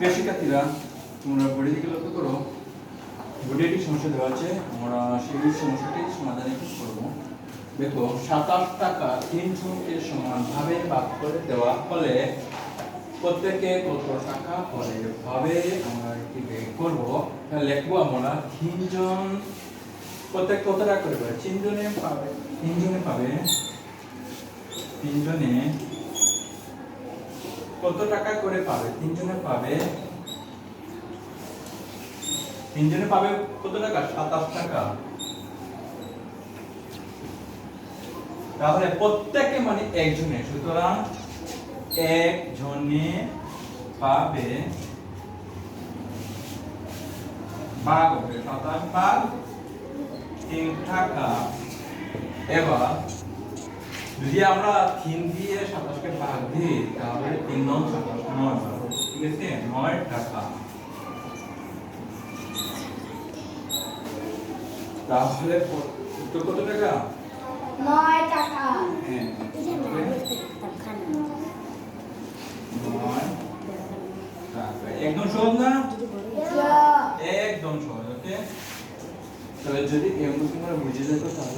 প্রিয় শিক্ষার্থীরা, তোমরা বোর্ডের দিকে লক্ষ্য করো বোর্ডে একটি সমস্যা দেওয়া আছে, আমরা সেই সমস্যাটি সমাধান একটু করব? দেখো, সাতাশ টাকা তিন জনকে সমানভাবে ভাগ করে দেওয়া হলে প্রত্যেকে কত টাকা পরে ভাবে আমরা এটি বের করব? লিখব আমরা তিনজন, প্রত্যেক কত টাকা করে তিনজনে পাবে তিনজনে পাবে, তিনজনে কত টাকা করে পাবে? তিনজনে পাবে? তিনজনে পাবে কত টাকা? সাতাশ টাকা। তাহলে প্রত্যেকে মানে একজনে, সুতরাং একজনে পাবে ভাগ হবে। সাতাশ ভাগ তিন টাকা। এবার যদি আমরা তিন দিয়ে সাতাশকে ভাগ দিই, তাহলে তিন নয় ঠিক আছে নয় টাকা। তাহলে উত্তর কত টাকা নয় টাকা। হ্যাঁ একদম সহজ না একদম সহজ ওকে? তবে যদি এমন তোমরা বুঝে যেত তাহলে